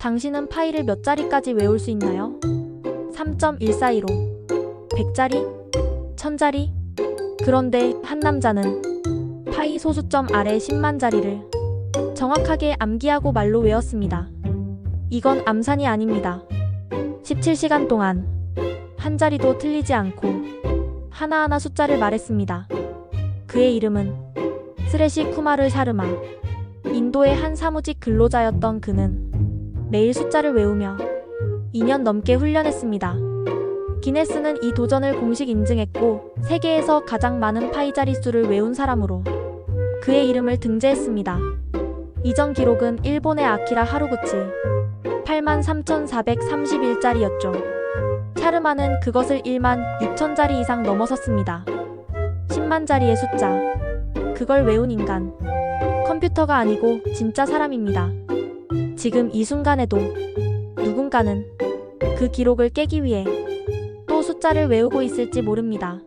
당신은 파이를 몇 자리까지 외울 수 있나요? 3.142로 100자리? 1000자리? 그런데 한 남자는 파이 소수점 아래 10만 자리를 정확하게 암기하고 말로 외웠습니다. 이건 암산이 아닙니다. 17시간 동안 한 자리도 틀리지 않고 하나하나 숫자를 말했습니다. 그의 이름은 스레시 쿠마르 샤르마. 인도의 한 사무직 근로자였던 그는 매일 숫자를 외우며 2년 넘게 훈련했습니다. 기네스는 이 도전을 공식 인증했고 세계에서 가장 많은 파이 자릿수를 외운 사람으로 그의 이름을 등재했습니다. 이전 기록은 일본의 아키라 하루구치 83,431자리였죠. 샤르마는 그것을 1만 6천자리 이상 넘어섰습니다. 10만 자리의 숫자. 그걸 외운 인간. 컴퓨터가 아니고 진짜 사람입니다. 지금 이 순간에도 누군가는 그 기록을 깨기 위해 또 숫자를 외우고 있을지 모릅니다.